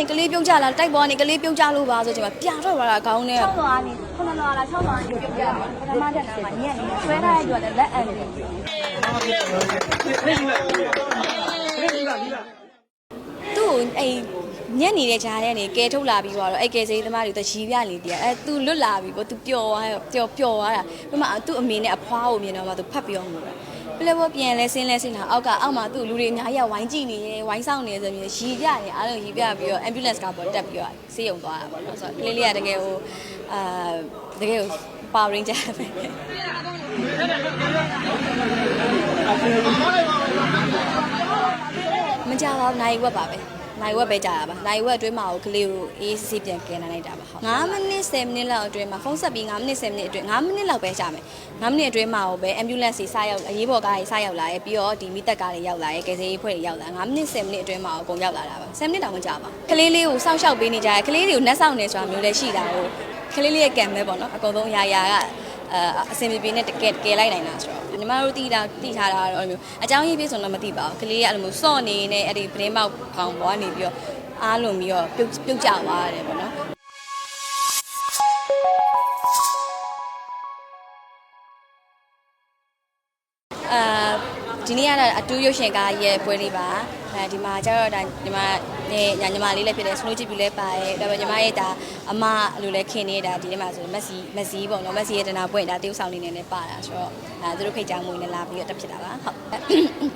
နေကလေးပြုတ်ကြလာတိုက်ပေါ်ကနေကလေးပြုတ်ကြလို့ပါဆိုချိန်မှာပြတော့လာတာခေါင်းနဲ့6လောကနေ9လောလား6လောကနေပြုတ်ပြတယ်ပထမတက်နာမှာညက်နေဆွဲထားတဲ့ကျွတ်လည်းလက်အပ်နေတယ်သူ့ကိုအဲ့ညက်နေတဲ့ကြားထဲကနေကဲထုတ်လာပြီးတော့အဲ့ကဲစိမ်းသမားတွေတရီးပြနေတည်းအဲ့သူလွတ်လာပြီပေါ့သူပျော်သွားရောပျော်ပျော်သွားတာပြီးမှသူ့အမေနဲ့အဖွားကိုမြင်တော့မှသူဖတ်ပြီးတော့ငိုတာ ပလက်ဘောပြန်လဲဆင်းလဲဆင်းလာအောက်ကအောက်မှာသူ့လူတွေအများကြီးဝိုင်းကြည့်နေတယ်ဝိုင်းဆောင်နေတယ်ဆိုပြီးရီပြနေအားလုံးရီပြပြီးတော့ ambulance ကပေါ်တက်ပြီးတော့ဆေးရုံသွားတာပေါ့နော်ဆိုတော့ကလေးလေးကတကယ်ဟိုအာတကယ်ဟို power ranger ပဲမကြပါဘူးနိုင်ဝက်ပါပဲ နိုင်ဝက်ပဲကြာတာပါနိုင်ဝက်အတွင်းမှာကိုကလေးကိုအေးဆေးပြန်ကယ်နိုင်လိုက်တာပါဟုတ်9မိနစ်10မိနစ်လောက်အတွင်းမှာဖုန်းဆက်ပြီး9မိနစ်10မိနစ်အတွင်း9မိနစ်လောက်ပဲကြာမယ်9မိနစ်အတွင်းမှာကိုပဲ ambulance ကြီးစရောက်အရေးပေါ်ကားကြီးစရောက်လာရဲ့ပြီးတော့ဒီမိသက်ကားတွေရောက်လာရဲ့ကယ်ဆယ်ရေးဖွဲ့တွေရောက်လာ9မိနစ်10မိနစ်အတွင်းမှာအကုန်ရောက်လာတာပါ10မိနစ်တောင်မကြာပါကလေးလေးကိုစောင့်ရှောက်ပေးနေကြတယ်ကလေးလေးကိုနှက်ဆောင်နေဆိုတာမျိုးလည်းရှိတာကိုကလေးလေးရဲ့ကံပဲပေါ့နော်အကုန်လုံးအရာရာက အဲအစင်ပြေပြေနဲ့တကယ်ကယ်လိုက်နိုင်တာဆိုတော့ညီမတို့တီးတာတီးထားတာတော့အဲ့လိုမျိုးအကြောင်းရေးပြဆိုတော့မသိပါဘူးကလေးကအဲ့လိုမျိုးစော့နေနေအဲ့ဒီပရင်းမောက်ဖောင်ပေါ်ကနေပြီးတော့အားလုံးပြီးတော့ပြုတ်ပြုတ်ကြသွားရတယ်ပေါ့နော်အာဒီနေ့ကတော့အတူရုပ်ရှင်ကားရဲ့ပွဲလေးပါအဲဒီမှာကျတော့ဒါညီမ နဲ့ညာညီမလေးလည်းဖြစ်တယ်စနိုးချစ်ပြီလည်းပါတယ်ဒါပေမဲ့ညီမရဲ့ဒါအမလိုလည်းခင်နေတာဒီနေ့မှာဆိုမက်ဆီမက်ဆီပေါ့နော်မက်ဆီရဲ့တနာပွင့်ဒါတေးဥဆောင်နေနေနဲ့ပါတာဆိုတော့အဲသူတို့ခိတ်ကြောင်မွေးနဲ့လာပြီးတော့တက်ဖြစ်တာပါဟုတ်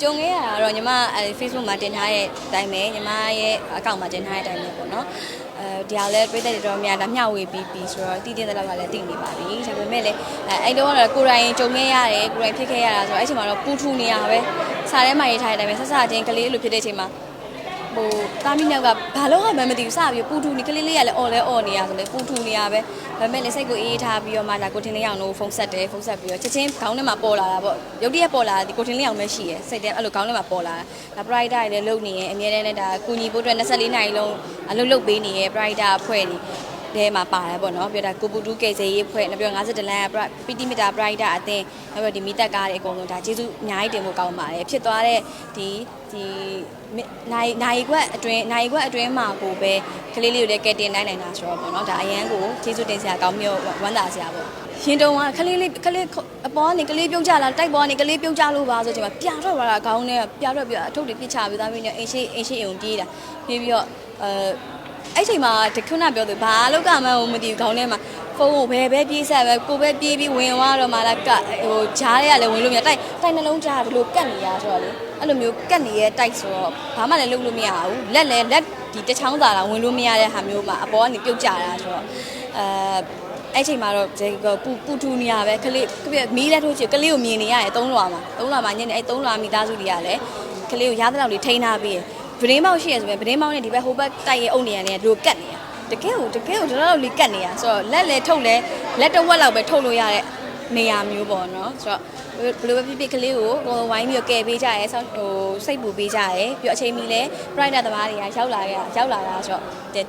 ကြုံခဲ့ရတာတော့ညီမအဲ Facebook မှာတင်ထားတဲ့အတိုင်းပဲညီမရဲ့အကောင့်မှာတင်ထားတဲ့အတိုင်းပဲပေါ့နော်အဲဒီဟာလည်းပြည်သက်တွေတော့များဒါမျှဝေပြီးပြီးဆိုတော့တည်တည်တဲ့လောက်ကလည်းတည်နေပါပြီဒါပေမဲ့လည်းအဲအဲ့တော့ကတော့ကိုယ်တိုင်ကြုံခဲ့ရတယ်ကိုယ်တိုင်ဖြစ်ခဲ့ရတာဆိုတော့အဲ့ချိန်မှာတော့ပူထူနေရပဲစားထဲမှာရေးထားတဲ့အတိုင်းပဲဆက်စားချင်းကလေးလိုဖြစ်တဲ့အချိန်မှာ ဟိုတာမီနောက်ကဘာလို့မှမသိဘူးစပြီးပူထူနေကလေးလေးကလည်းအော်လဲအော်နေရဆိုလေပူထူနေရပဲဒါပေမဲ့လည်းစိတ်ကိုအေးထားပြီးတော့မှဒါကိုတင်လေးအောင်လို့ဖုန်းဆက်တယ်ဖုန်းဆက်ပြီးတော့ချက်ချင်းခေါင်းထဲမှာပေါ်လာတာပေါ့ရုတ်တရက်ပေါ်လာတာဒီကိုတင်လေးအောင်ပဲရှိရယ်စိတ်ထဲအဲ့လိုခေါင်းထဲမှာပေါ်လာတာဒါ brighter တွေလည်းလုပ်နေရယ်အများနဲ့ဒါကုညီဖို့အတွက်24နာရီလုံးအလုပ်လုပ်ပေးနေရယ် brighter အဖွဲ့တွေ ထဲမှာပါတယ်ပေါ့နော်ပြောတာကိုပူတူးကယ်ဆယ်ရေးဖွဲ့နောက်ပြီးတော့50လမ်းကပီတီမီတာ brighter အသင်းနောက်ပြီးတော့ဒီမီတက်ကားတွေအကုန်လုံးဒါကျေးဇူးအများကြီးတင်ဖို့ကောင်းပါတယ်ဖြစ်သွားတဲ့ဒီဒီနိုင်နိုင်ခွက်အတွင်းနိုင်ခွက်အတွင်းမှာကိုပဲကလေးလေးကိုလည်းကယ်တင်နိုင်နိုင်တာဆိုတော့ပေါ့နော်ဒါအရန်ကိုကျေးဇူးတင်စရာကောင်းမျိုးဝမ်းသာစရာပေါ့ရင်တုံကကလေးလေးကလေးအပေါ်ကနေကလေးပြုတ်ကြလာတိုက်ပေါ်ကနေကလေးပြုတ်ကြလို့ပါဆိုချိန်မှာပြတော့လာတာခေါင်းနဲ့ပြတော့ပြအထုပ်တွေပြစ်ချပြီးသားပြီးတော့အင်းရှိအင်းရှိအိမ်ပြေးတာပြေးပြီးတော့အဲ အဲ့ချိန်မှာတခုနပြောသူဘာလောက်ကမှမသိဘူးခေါင်းထဲမှာဖုန်းကိုဘယ်ပဲပြေးဆက်ပဲကိုပဲပြေးပြီးဝင်သွားတော့မှလည်းကဟိုဂျားတွေကလည်းဝင်လို့မရတိုက်တိုက်နှလုံးကြားဘလို့ကတ်နေရဆိုတော့လေအဲ့လိုမျိုးကတ်နေရဲ့တိုက်ဆိုတော့ဘာမှလည်းလုပ်လို့မရဘူးလက်လည်းလက်ဒီတချောင်းသာတာဝင်လို့မရတဲ့ဟာမျိုးမှာအပေါ်ကနေပြုတ်ကြတာဆိုတော့အဲအဲ့ချိန်မှာတော့ဒီပူပူထူနေရပဲကလေးမီးလက်ထိုးချင်ကလေးကိုမြင်နေရတယ်သုံးလွာမှာသုံးလွာမှာညနေအဲ့သုံးလွာမိသားစုတွေကလည်းကလေးကိုရားတဲ့လောက်လေးထိန်းထားပြီး ဗရင်းမောက်ရှိရဆိုပဲဗရင်းမောက်နဲ့ဒီဘက်ဟိုဘက်တိုက်ရဲ့အုပ်နေရတယ်တို့ကတ်နေရတကယ်ကိုတကယ်ကိုတော်တော်လေးကတ်နေရဆိုတော့လက်လည်းထုတ်လဲလက်တစ်ဝက်လောက်ပဲထုတ်လို့ရတဲ့နေရာမျိုးပေါ့နော်ဆိုတော့ဘယ်လိုပဲဖြစ်ဖြစ်ကလေးကိုကိုယ်ဝိုင်းပြီးကယ်ပေးကြရဲဆောဟိုစိတ်ပူပေးကြရဲပြီးတော့အချိန်မီလဲ private သမားတွေကရောက်လာခဲ့ရောက်လာတာဆိုတော့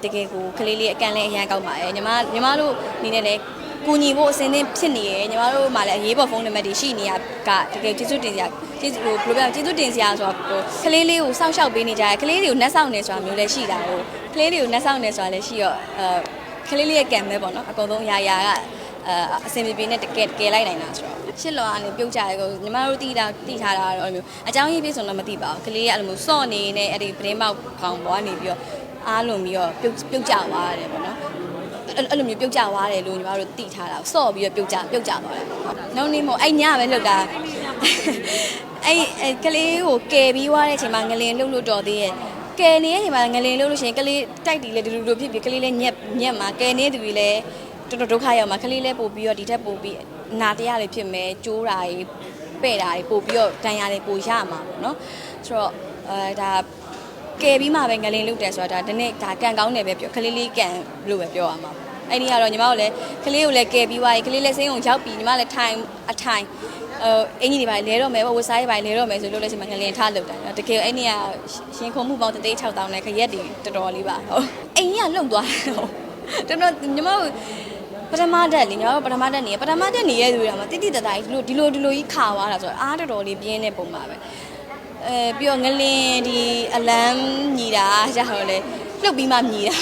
တကယ်ကိုကလေးလေးအကန်လဲအရန်ကောက်ပါတယ်ညီမညီမတို့အနေနဲ့လည်း ကူညီဖို့အစင်းသင်းဖြစ်နေရယ်ညီမတို့မှလည်းအရေးပေါ်ဖုန်းနံပါတ်တွေရှိနေရကတကယ်ကျေးဇူးတင်စရာကျေးဇူးဟိုဘယ်လိုပြောကျေးဇူးတင်စရာဆိုတော့ဟိုကလေးလေးကိုစောင့်ရှောက်ပေးနေကြတယ်ကလေးလေးကိုနှက်ဆောင်နေဆိုတာမျိုးလည်းရှိတာကိုကလေးလေးကိုနှက်ဆောင်နေဆိုတာလည်းရှိတော့အဲကလေးလေးရဲ့ကံပဲပေါ့နော်အကုန်လုံးအရာရာကအဲအစင်ပြေပြေနဲ့တကယ်ကယ်လိုက်နိုင်တာဆိုတော့ရှစ်လောကနေပြုတ်ကြရဲကိုညီမတို့တီးတာတီးထားတာတော့အဲ့လိုမျိုးအကြောင်းရေးပြဆိုတော့မသိပါဘူးကလေးကအဲ့လိုမျိုးစော့နေနေအဲ့ဒီပရင်းမောက်ဖောင်ပေါ်ကနေပြီးတော့အားလုံးပြီးတော့ပြုတ်ပြုတ်ကြသွားရတယ်ပေါ့နော် အဲ့အဲ့လိုမျိုးပြုတ်ကြသွားတယ်လို့ညီမတို့သိထားတာစော့ပြီးတော့ပြုတ်ကြပြုတ်ကြသွားတယ်။နောက်နေ့မို့အဲ့ညပဲလှုပ်တာအဲ့အဲ့ကလေးကိုကယ်ပြီးသွားတဲ့အချိန်မှာငလင်လှုပ်လို့တော်သေးရဲ့ကယ်နေတဲ့အချိန်မှာငလင်လှုပ်လို့ရှိရင်ကလေးတိုက်တီလေဒီလိုလိုဖြစ်ပြီးကလေးလည်းညက်ညက်မှာကယ်နေသူတွေလည်းတော်တော်ဒုက္ခရောက်မှာကလေးလည်းပို့ပြီးတော့ဒီထက်ပို့ပြီးနာတရားလေးဖြစ်မယ်ကျိုးတာကြီးပဲ့တာကြီးပို့ပြီးတော့ဒဏ်ရာတွေပို့ရမှာပေါ့နော်ဆိုတော့အဲဒါကယ်ပြီးမှပဲငလင်းလုတ်တယ်ဆိုတာဒါဒီနေ့ဒါကန်ကောင်းတယ်ပဲပြောခလေးလေးကန်လို့ပဲပြောရမှာ အဲ့ဒီကတော့ညီမတို့လည်းခလေးကိုလည်းကယ်ပြီးသွားပြီခလေးလည်းစိမ်းုံရောက်ပြီညီမလည်းထိုင်အထိုင်အအင်ကြီးတွေပါလဲတော့မယ်ဝတ်စားရေးပါလဲတော့မယ်ဆိုလို့လည်းချိန်မှာငလင်းထားလုတ်တယ်တကယ်အဲ့ဒီကရှင်ခုံမှုပေါင်းတစ်သိန်း6000နဲ့ခရက်တွေတော်တော်လေးပါဟုတ်အိမ်ကြီးကလုံသွားတယ်ဟုတ်တော်တော်ညီမတို့ပထမတက်လေညီမတို့ပထမတက်နေပထမတက်နေရတဲ့သူတွေကမှတိတိတတ်တာကြီးဒီလိုဒီလိုကြီးခါသွားတာဆိုတော့အားတော်တော်လေးပြင်းတဲ့ပုံပါပဲအဲပြီးတော့ငလင်ဒီအလန်းညီတာရတော့လေလှုပ်ပြီးမှမြည်တာ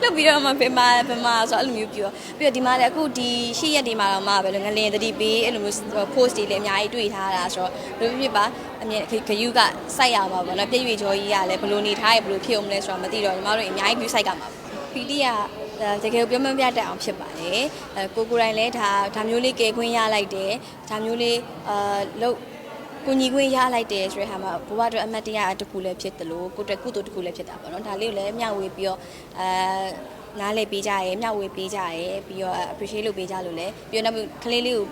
လှုပ်ပြီးတော့မှဘယ်မှာဘယ်မှာဆိုတော့အဲ့လိုမျိုးပြောပြီးတော့ဒီမှာလည်းအခုဒီရှိရက်ဒီမှာတော့မှပဲလို့ငလင်တတိပေးအဲ့လိုမျိုး post တွေလည်းအများကြီးတွေ့ထားတာဆိုတော့ဘယ်လိုဖြစ်ပါအမြဲခယူကစိုက်ရမှာပေါ့နော်ပြည့်ရွေကြောကြီးကလည်းဘယ်လိုနေထားရဘယ်လိုဖြစ်အောင်လဲဆိုတော့မသိတော့ညီမတို့အများကြီး view site ကမှာပီတီကတကယ်ပြောမပြတတ်အောင်ဖြစ်ပါတယ်အဲကိုကိုတိုင်းလည်းဒါဒါမျိုးလေးကဲခွင့်ရလိုက်တယ်ဒါမျိုးလေးအာလို့ ကိုညီခွင့်ရလိုက်တယ်ဆိုတဲ့ဟာမှာဘဝအတွက်အမှတ်တရတစ်ခုလည်းဖြစ်တယ်လို့ကိုအတွက်ကုသိုလ်တစ်ခုလည်းဖြစ်တာပေါ့နော်ဒါလေးကိုလည်းမျှဝေပြီးတော့အဲနားလေပေးကြရဲမျှဝေပေးကြရဲပြီးတော့ appreciate လုပ်ပေးကြလို့လည်းပြီးတော့နောက်ကလေးလေးကို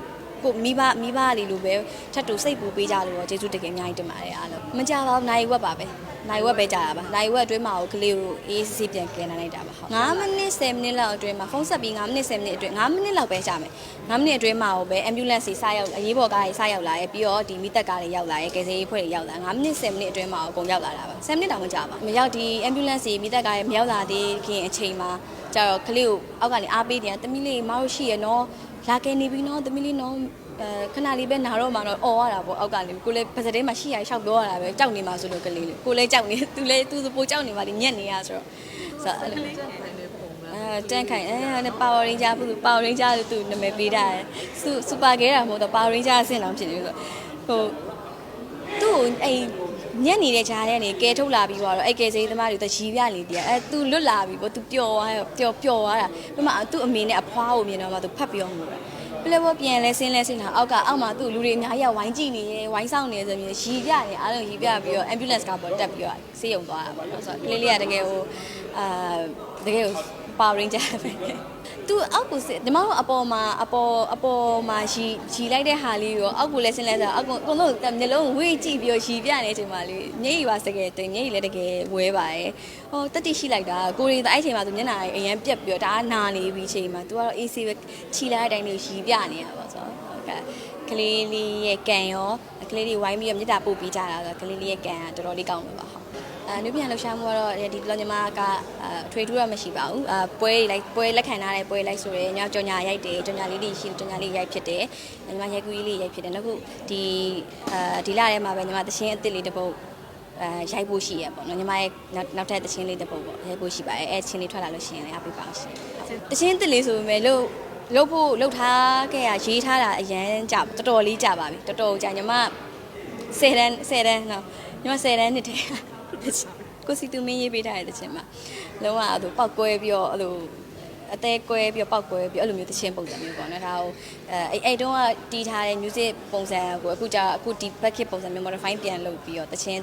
ကိုမိဘမိဘလေးလိုပဲထပ်တူစိတ်ပူပေးကြလို့တော့ကျေးဇူးတကယ်အများကြီးတင်ပါတယ်အားလုံးမကြပါဘူးနိုင်ဝက်ပါပဲနိုင်ဝက်ပဲကြာတာပါနိုင်ဝက်အတွင်းမှာကိုကလေးကိုအေးစစ်ပြန်ကဲနိုင်လိုက်တာပါဟုတ်9မိနစ်10မိနစ်လောက်အတွင်းမှာဖုန်းဆက်ပြီး9မိနစ်10မိနစ်အတွင်း9မိနစ်လောက်ပဲကြာမယ်9မိနစ်အတွင်းမှာကိုပဲ ambulance ကြီးစရောက်အရေးပေါ်ကားကြီးစရောက်လာရဲ့ပြီးတော့ဒီမိသက်ကားတွေရောက်လာရဲ့ကယ်ဆယ်ရေးဖွဲ့တွေရောက်လာ9မိနစ်10မိနစ်အတွင်းမှာအကုန်ရောက်လာတာပါ10မိနစ်တောင်မကြာပါမရောက်ဒီ ambulance ကြီးမိသက်ကားရဲ့မရောက်လာသေးခင်အချိန်မှာကျတော့ကလေးကိုအောက်ကနေအားပေးတယ်တမီးလေးမောက်ရှိရနော် လာကဲနေပြီနော်တမီးလေးနော်အဲခဏလေးပဲနာတော့မှတော့អော်ရတာပေါ့အောက်ကနေကိုလည်းပါစတဲ့မှာရှိရရှောက်ပြောရတာပဲကြောက်နေမှာဆိုလို့ကလေးလေးကိုလည်းကြောက်နေသူလည်းသူပိုကြောက်နေပါလိညက်နေရဆိုတော့ဆိုတော့အဲ့လိုအဲတန်ခိုင်အဲပါဝါရင်းဂျာဘူးပါဝါရင်းဂျာလို့သူနာမည်ပေးတာစူစူပါကဲတာမဟုတ်တော့ပါဝါရင်းဂျာအဆင့်တောင်ဖြစ်နေလို့ဟိုသူ့အိမ် ညက်နေတဲ့ဂျာထဲကနေကဲထုတ်လာပြီးတော့အဲ့ကဲစိမ်းသမားတွေတရီပြနေတည်းအဲသူလွတ်လာပြီပေါ့သူပျော်သွားပျော်ပျော်သွားတာပြမသူ့အမေနဲ့အဖွားကိုမြင်တော့မှသူဖတ်ပြောမှုတာပလက်ဘောပြန်လဲဆင်းလဲဆင်းတာအောက်ကအောက်မှာသူ့လူတွေအများကြီးကဝိုင်းကြည့်နေရဲဝိုင်းဆောင်နေဆိုပြီးရီပြနေအားလုံးရီပြပြီးတော့ ambulance ကပေါ်တက်ပြီးတော့ဆေးရုံသွားတာပေါ့နော်ဆိုတော့ကလေးလေးကတကယ်ဟိုအာတကယ်ဟို power ranger ပဲ သူအောက်ကိုစစ်ဒီမောင်အပေါ်မှာအပေါ်အပေါ်မှာရီရီလိုက်တဲ့ဟာလေးရောအောက်ကိုလဲဆင်းလဲဆိုတော့အောက်ကအကုန်လုံးမျိုးလုံးဝေးကြည့်ပြီးတော့ရီပြနေတဲ့အချိန်မှာလေညိပါစကယ်တင်ညိလည်းတကယ်ဝဲပါရဲ့ဟောတက်တိရှိလိုက်တာကိုရီအဲ့ချိန်မှာသူမျက်နှာအရင်ပြက်ပြီးတော့ဒါကနာနေပြီချိန်မှာ तू ကတော့ AC ပဲခြီလိုက်တဲ့အတိုင်းလေးရီပြနေရပါဆိုတော့ဟုတ်ကဲ့ကလေးလေးရဲ့ကံရောကလေးလေးဝိုင်းပြီးတော့မြစ်တာပို့ပေးကြတာဆိုတော့ကလေးလေးရဲ့ကံကတော်တော်လေးကောင်းလို့ပါဟုတ် အဲနုပြန်လှူရှာမှုကတော့ဒီလောညီမကအထွေထူးတော့မရှိပါဘူးအပွဲလိုက်ပွဲလက်ခံထားတဲ့ပွဲလိုက်ဆိုရဲညကြောင်ညာရိုက်တယ်ကြောင်ညာလေးတွေရှိကြောင်ညာလေးရိုက်ဖြစ်တယ်ညီမရိုက်ကူးလေးရိုက်ဖြစ်တယ်နောက်ခုဒီအဲဒီလထဲမှာပဲညီမသချင်းအစ်စ်လေးတစ်ပုတ်အဲရိုက်ဖို့ရှိရပေါ့နော်ညီမရဲ့နောက်ထပ်သချင်းလေးတစ်ပုတ်ပေါ့ရိုက်ဖို့ရှိပါတယ်အဲချင်းလေးထွက်လာလို့ရှိရင်လည်းအပိပါအောင်ရှင်သချင်းအစ်စ်လေးဆိုပေမဲ့လို့လုပ်ဖို့လုပ်ထားခဲ့ရရေးထားတာအရန်ကြတော်တော်လေးကြပါပြီတော်တော်ကြာညီမ10တန်း10တန်းနော်ညီမ10တန်းနှစ်တည်း ကိုစီတူမင်းရေးပေးထားတဲ့တခြင်းမှာလုံးဝအဲ့လိုပောက်ကွဲပြီးတော့အဲ့လိုအသေးကွဲပြီးတော့ပောက်ကွဲပြီးအဲ့လိုမျိုးတခြင်းပုံစံမျိုးပေါ့နော်ဒါကိုအဲအဲ့အဲ့တုန်းကတီးထားတဲ့ music ပုံစံကိုအခုကျအခုဒီ packet ပုံစံမျိုး modify ပြန်လုပ်ပြီးတော့တခြင်း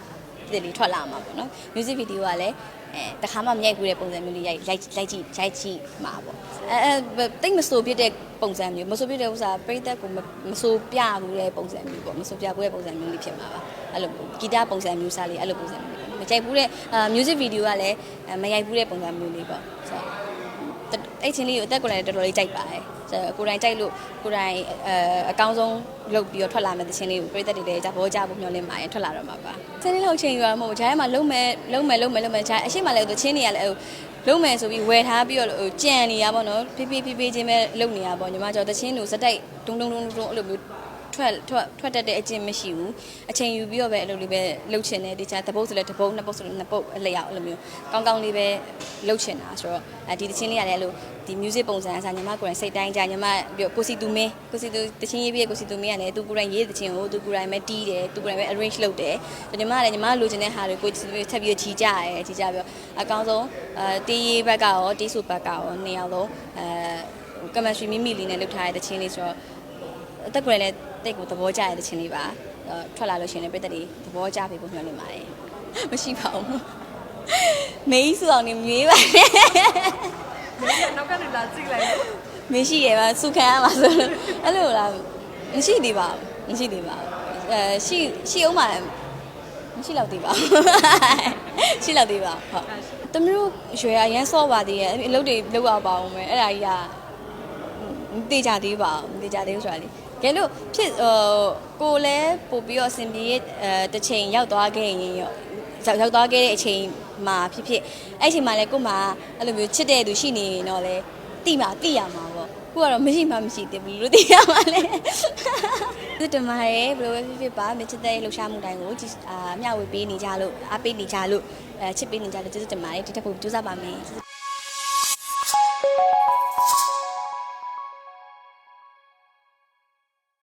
တစ်လေးထွက်လာမှာပေါ့နော် music video ကလည်းအဲတခါမှမရိုက်ဘူးတဲ့ပုံစံမျိုးလေးရိုက်ရိုက်ရိုက်ကြည့်ရိုက်ကြည့်မှာပေါ့အဲအဲတိတ်မဆိုပြတဲ့ပုံစံမျိုးမဆိုပြတဲ့ဥစ္စာပြိသက်ကိုမဆိုပြဘူးတဲ့ပုံစံမျိုးပေါ့မဆိုပြဘူးတဲ့ပုံစံမျိုးလေးဖြစ်မှာပါအဲ့လိုဂီတပုံစံမျိုးစားလေးအဲ့လိုပုံစံမျိုး မကြိုက်ဘူးတဲ့အာ music video ကလည်းမရိုက်ဘူးတဲ့ပုံစံမျိုးလေးပေါ့ဆိုတော့အဲ့ချင်းလေးကိုအသက်ကိုယ်လည်းတော်တော်လေးကြိုက်ပါတယ်ဆိုတော့ကိုယ်တိုင်ကြိုက်လို့ကိုယ်တိုင်အဲအကောင်းဆုံးလုပ်ပြီးတော့ထွက်လာမယ့်တခြင်းလေးကိုပြည်သက်တွေလည်းကြဘောကြဖို့မျှော်လင့်ပါတယ်ထွက်လာတော့မှာပါစနေလောက်ချိန်ရမှာမဟုတ်ဂျားထဲမှာလုံးမဲ့လုံးမဲ့လုံးမဲ့လုံးမဲ့ဂျားအရှိမလည်းတခြင်းတွေကလည်းဟိုလုံးမယ်ဆိုပြီးဝယ်ထားပြီးတော့ဟိုကြံနေရပါတော့ဖိဖိဖိဖိချင်းပဲလုပ်နေရပါညီမကျော်တခြင်းတို့စတိုက်တုံတုံတုံတုံအဲ့လိုမျိုး ထွက်ထွက်ထွက်တတ်တဲ့အကျင့်မရှိဘူးအချိန်ယူပြီးတော့ပဲအဲ့လိုလေးပဲလှုပ်ချင်တယ်တခြားတပုတ်ဆိုလဲတပုတ်နှစ်ပုတ်ဆိုလဲနှစ်ပုတ်အလျောက်အဲ့လိုမျိုးကောင်းကောင်းလေးပဲလှုပ်ချင်တာဆိုတော့အဲဒီတချင်းလေးကလည်းအဲ့လိုဒီ music ပုံစံအစားညီမကိုယ်တိုင်စိတ်တိုင်းကြညီမပြီးကိုစီတူမင်းကိုစီတူတချင်းရေးပြီးကိုစီတူမင်းကလည်းသူကိုယ်တိုင်ရေးတချင်းကိုသူကိုယ်တိုင်ပဲတီးတယ်သူကိုယ်တိုင်ပဲ arrange လုပ်တယ်ညီမကလည်းညီမလိုချင်တဲ့ဟာတွေကိုစီတူမင်းထပ်ပြီးချီကြရဲချီကြပြီးတော့အကောင်းဆုံးအဲတီးရေးဘက်ကရောတီးဆိုဘက်ကရောနှစ်ယောက်လုံးအဲကမစထရီမိမိလေးနဲ့လုပ်ထားတဲ့တချင်းလေးဆိုတော့အသက်ကိုယ်လည်း တိတ်ကိုသဘောကျတဲ့တချင်းလေးပါထွက်လာလို့ရှိရင်လည်းပြည်သက်တွေသဘောကျပြီပုံမျှော်နေပါတယ်မရှိပါဘူးမေးစုအောင်နေမေးပါနဲ့နောက်ကနေလာကြည့်လိုက်လို့မရှိရပါစုခံရမှာဆိုလို့အဲ့လိုလားမရှိသေးပါဘူးမရှိသေးပါဘူးအဲရှိရှိအောင်ပါမရှိတော့သေးပါဘူးရှိတော့သေးပါဟုတ်တမတို့ရွယ်အရန်စော့ပါသေးရဲ့အလုပ်တွေလုပ်ရပါအောင်မယ်အဲ့ဒါကြီးကမတေချာသေးပါဘူးမတေချာသေးဘူးဆိုတာလေ ကဲလို့ဖြစ်ဟိုကိုလည်းပို့ပြီးတော့အဆင်ပြေအဲတစ်ချိန်ရောက်သွားခဲ့ရင်ရောရောက်ရောက်သွားခဲ့တဲ့အချိန်မှာဖြစ်ဖြစ်အဲ့အချိန်မှာလည်းကို့မှာအဲ့လိုမျိုးချစ်တဲ့သူရှိနေရင်တော့လေတိမှာတိရမှာပေါ့ခုကတော့မရှိမှမရှိသေးဘူးလို့သိရပါလေသူတမရဲဘယ်လိုပဲဖြစ်ဖြစ်ပါမြချစ်တဲ့လှူရှားမှုတိုင်းကိုကြည်အာမျှဝေပေးနေကြလို့အားပေးနေကြလို့အဲချစ်ပေးနေကြလို့ကျေးဇူးတင်ပါတယ်ဒီတစ်ပုတ်ကြိုးစားပါမယ်